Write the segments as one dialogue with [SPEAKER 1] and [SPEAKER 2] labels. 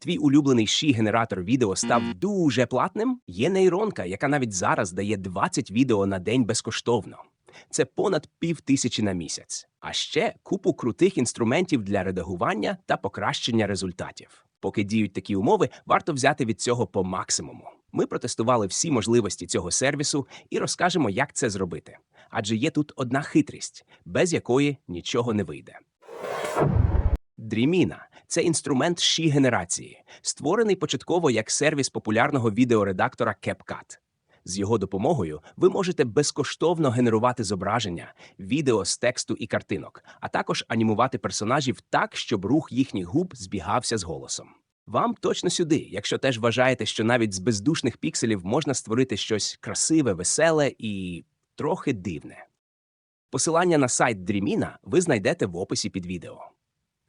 [SPEAKER 1] Твій улюблений ші генератор відео став дуже платним. Є нейронка, яка навіть зараз дає 20 відео на день безкоштовно. Це понад пів тисячі на місяць. А ще купу крутих інструментів для редагування та покращення результатів. Поки діють такі умови, варто взяти від цього по максимуму. Ми протестували всі можливості цього сервісу і розкажемо, як це зробити. Адже є тут одна хитрість, без якої нічого не вийде. Dreamina – це інструмент ші генерації, створений початково як сервіс популярного відеоредактора CapCut. З його допомогою ви можете безкоштовно генерувати зображення, відео з тексту і картинок, а також анімувати персонажів так, щоб рух їхніх губ збігався з голосом. Вам точно сюди, якщо теж вважаєте, що навіть з бездушних пікселів можна створити щось красиве, веселе і трохи дивне. Посилання на сайт Dreamina ви знайдете в описі під відео.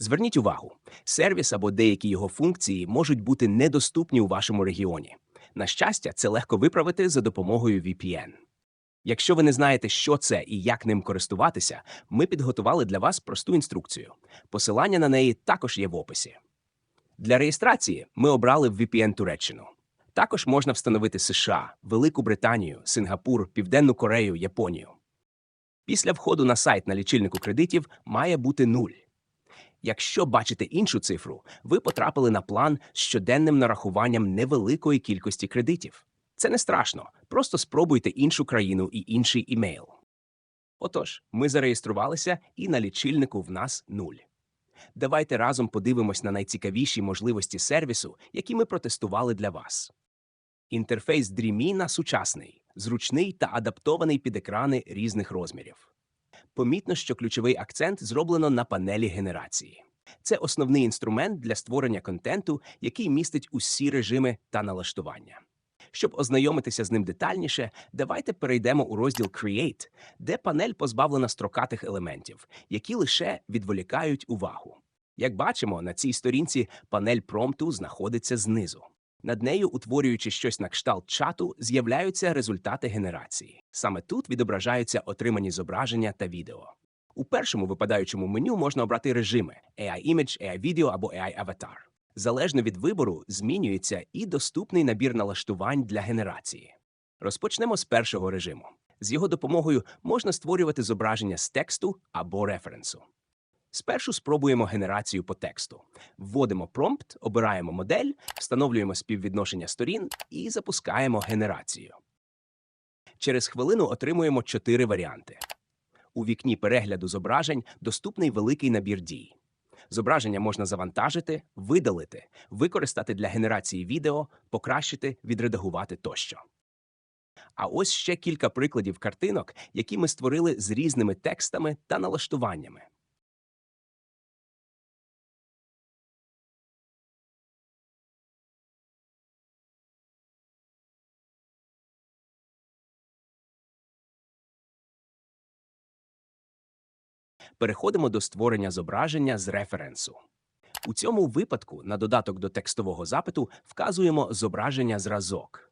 [SPEAKER 1] Зверніть увагу, сервіс або деякі його функції можуть бути недоступні у вашому регіоні. На щастя, це легко виправити за допомогою VPN. Якщо ви не знаєте, що це і як ним користуватися, ми підготували для вас просту інструкцію. Посилання на неї також є в описі. Для реєстрації ми обрали VPN Туреччину. Також можна встановити США, Велику Британію, Сингапур, Південну Корею, Японію. Після входу на сайт на лічильнику кредитів має бути нуль. Якщо бачите іншу цифру, ви потрапили на план з щоденним нарахуванням невеликої кількості кредитів. Це не страшно, просто спробуйте іншу країну і інший імейл. Отож, ми зареєструвалися, і на лічильнику в нас нуль. Давайте разом подивимось на найцікавіші можливості сервісу, які ми протестували для вас. Інтерфейс Dreamina сучасний, зручний та адаптований під екрани різних розмірів. Помітно, що ключовий акцент зроблено на панелі генерації. Це основний інструмент для створення контенту, який містить усі режими та налаштування. Щоб ознайомитися з ним детальніше, давайте перейдемо у розділ Create, де панель позбавлена строкатих елементів, які лише відволікають увагу. Як бачимо, на цій сторінці панель промпту знаходиться знизу. Над нею, утворюючи щось на кшталт чату, з'являються результати генерації. Саме тут відображаються отримані зображення та відео. У першому випадаючому меню можна обрати режими AI Image, AI Video або AI Avatar. Залежно від вибору змінюється і доступний набір налаштувань для генерації. Розпочнемо з першого режиму. З його допомогою можна створювати зображення з тексту або референсу. Спершу спробуємо генерацію по тексту. Вводимо промпт, обираємо модель, встановлюємо співвідношення сторін і запускаємо генерацію. Через хвилину отримуємо чотири варіанти. У вікні перегляду зображень доступний великий набір дій. Зображення можна завантажити, видалити, використати для генерації відео, покращити, відредагувати тощо. А ось ще кілька прикладів картинок, які ми створили з різними текстами та налаштуваннями. Переходимо до створення зображення з референсу. У цьому випадку на додаток до текстового запиту вказуємо зображення зразок.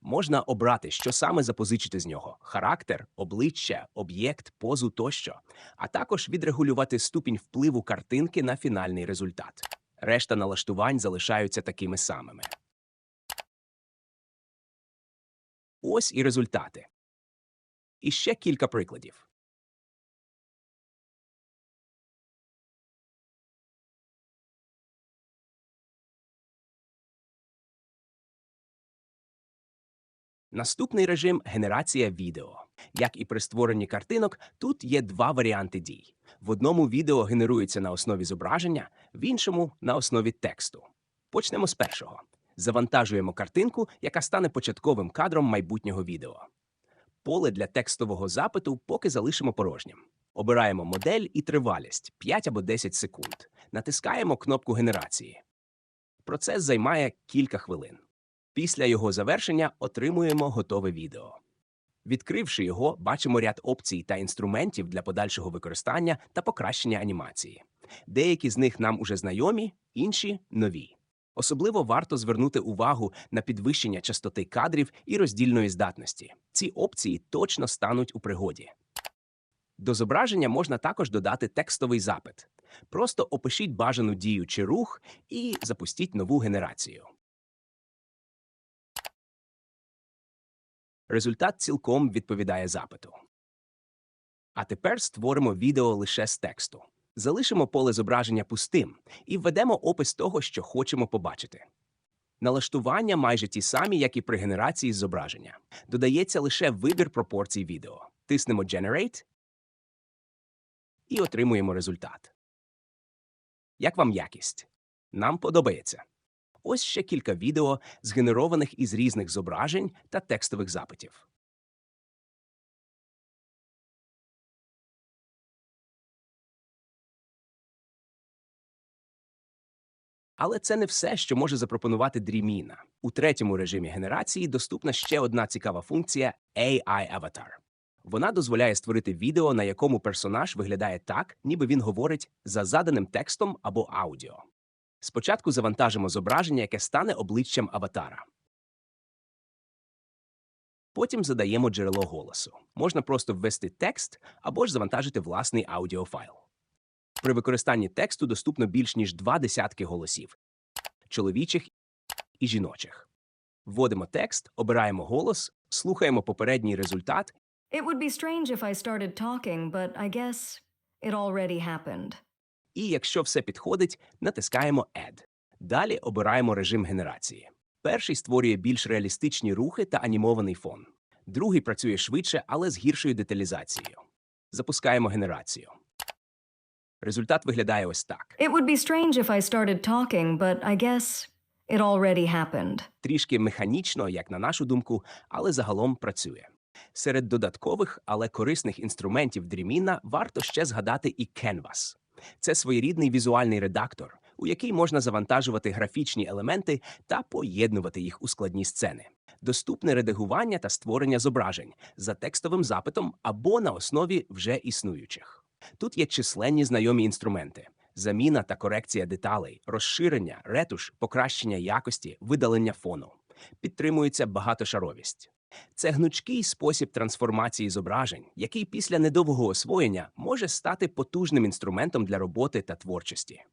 [SPEAKER 1] Можна обрати, що саме запозичити з нього: характер, обличчя, об'єкт, позу тощо, а також відрегулювати ступінь впливу картинки на фінальний результат. Решта налаштувань залишаються такими самими. Ось і результати. І ще кілька прикладів. Наступний режим генерація відео. Як і при створенні картинок, тут є два варіанти дій. В одному відео генерується на основі зображення, в іншому на основі тексту. Почнемо з першого. Завантажуємо картинку, яка стане початковим кадром майбутнього відео. Поле для текстового запиту поки залишимо порожнім. Обираємо модель і тривалість 5 або 10 секунд. Натискаємо кнопку генерації. Процес займає кілька хвилин. Після його завершення отримуємо готове відео. Відкривши його, бачимо ряд опцій та інструментів для подальшого використання та покращення анімації. Деякі з них нам уже знайомі, інші нові. Особливо варто звернути увагу на підвищення частоти кадрів і роздільної здатності. Ці опції точно стануть у пригоді. До зображення можна також додати текстовий запит. Просто опишіть бажану дію чи рух і запустіть нову генерацію. Результат цілком відповідає запиту. А тепер створимо відео лише з тексту. Залишимо поле зображення пустим і введемо опис того, що хочемо побачити. Налаштування майже ті самі, як і при генерації зображення. Додається лише вибір пропорцій відео. Тиснемо Generate і отримуємо результат. Як вам якість? Нам подобається. Ось ще кілька відео, згенерованих із різних зображень та текстових запитів. Але це не все, що може запропонувати Dreamina. У третьому режимі генерації доступна ще одна цікава функція AI Avatar. Вона дозволяє створити відео, на якому персонаж виглядає так, ніби він говорить за заданим текстом або аудіо. Спочатку завантажимо зображення, яке стане обличчям аватара. Потім задаємо джерело голосу. Можна просто ввести текст або ж завантажити власний аудіофайл. При використанні тексту доступно більш ніж два десятки голосів чоловічих і жіночих. Вводимо текст, обираємо голос, слухаємо попередній результат
[SPEAKER 2] It would be strange if I started talking, but I guess it already happened.
[SPEAKER 1] І, якщо все підходить, натискаємо Add. Далі обираємо режим генерації. Перший створює більш реалістичні рухи та анімований фон. Другий працює швидше, але з гіршою деталізацією. Запускаємо генерацію. Результат виглядає ось так.
[SPEAKER 2] It would be strange if I started talking, but I guess it already happened.
[SPEAKER 1] трішки механічно, як на нашу думку, але загалом працює. Серед додаткових, але корисних інструментів Dreamina варто ще згадати і Canvas. Це своєрідний візуальний редактор, у який можна завантажувати графічні елементи та поєднувати їх у складні сцени. Доступне редагування та створення зображень за текстовим запитом або на основі вже існуючих. Тут є численні знайомі інструменти: заміна та корекція деталей, розширення, ретуш, покращення якості, видалення фону. Підтримується багатошаровість. Це гнучкий спосіб трансформації зображень, який після недовгого освоєння може стати потужним інструментом для роботи та творчості.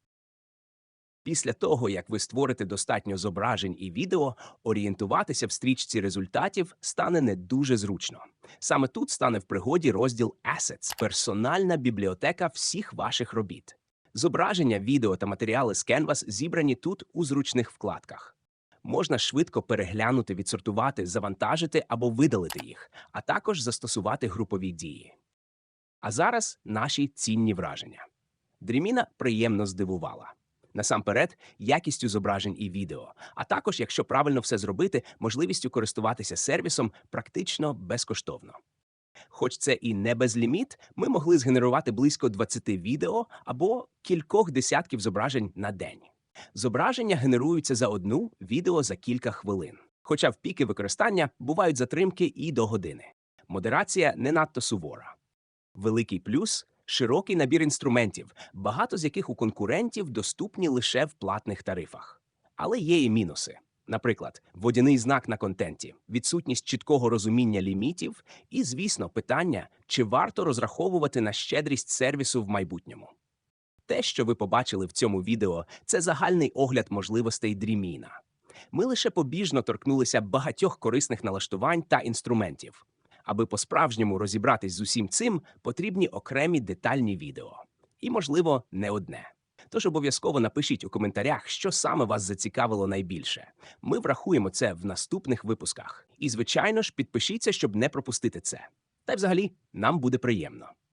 [SPEAKER 1] Після того, як ви створите достатньо зображень і відео, орієнтуватися в стрічці результатів стане не дуже зручно. Саме тут стане в пригоді розділ Assets – персональна бібліотека всіх ваших робіт. Зображення, відео та матеріали з Canvas зібрані тут у зручних вкладках. Можна швидко переглянути, відсортувати, завантажити або видалити їх, а також застосувати групові дії. А зараз наші цінні враження. Дріміна приємно здивувала. Насамперед, якістю зображень і відео, а також, якщо правильно все зробити, можливістю користуватися сервісом практично безкоштовно. Хоч це і не безліміт, ми могли згенерувати близько 20 відео або кількох десятків зображень на день. Зображення генеруються за одну, відео за кілька хвилин. Хоча в піки використання бувають затримки і до години. Модерація не надто сувора. Великий плюс широкий набір інструментів, багато з яких у конкурентів доступні лише в платних тарифах. Але є і мінуси. Наприклад, водяний знак на контенті, відсутність чіткого розуміння лімітів і, звісно, питання, чи варто розраховувати на щедрість сервісу в майбутньому. Те, що ви побачили в цьому відео, це загальний огляд можливостей Dreamina. Ми лише побіжно торкнулися багатьох корисних налаштувань та інструментів. Аби по-справжньому розібратись з усім цим, потрібні окремі детальні відео. І, можливо, не одне. Тож обов'язково напишіть у коментарях, що саме вас зацікавило найбільше. Ми врахуємо це в наступних випусках. І, звичайно ж, підпишіться, щоб не пропустити це. Та й взагалі нам буде приємно.